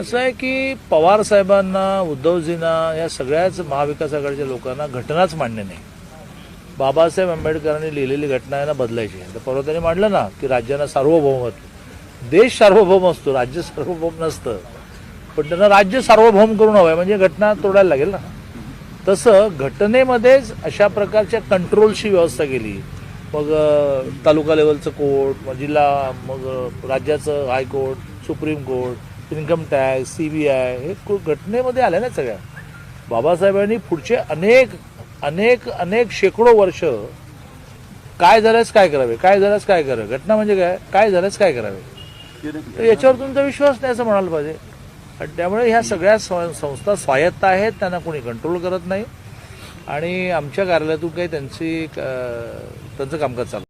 असं आहे की पवार साहेबांना उद्धवजींना या सगळ्याच महाविकास आघाडीच्या लोकांना घटनाच मान्य नाही. बाबासाहेब आंबेडकरांनी लिहिलेली घटना आहे ना बदलायची आहे. तर परवा त्यांनी मांडलं ना की राज्यांना सार्वभौमत्व देश सार्वभौम असतो राज्य सार्वभौम नसतं. पण त्यांना राज्य सार्वभौम करून हवं आहे म्हणजे घटना तोडायला लागेल ना. तसं घटनेमध्येच अशा प्रकारच्या कंट्रोलची व्यवस्था केली. मग तालुका लेवलचं कोर्ट मग जिल्हा मग राज्याचं high court supreme court income tax C B I हे घटनेमध्ये आल्या ना सगळ्या. बाबासाहेबांनी पुढचे अनेक अनेक अनेक शेकडो वर्ष काय झाल्यास काय करावे काय झाल्यास काय करावे घटना म्हणजे काय काय झाल्यास काय करावे? याच्यावर तुमचा विश्वास नाही असं म्हणायला पाहिजे. आणि त्यामुळे ह्या सगळ्या संस्था स्वायत्त आहेत त्यांना कोणी कंट्रोल करत नाही. आणि आमच्या कार्यालयातून काही त्यांची त्यांचं कामकाज चालू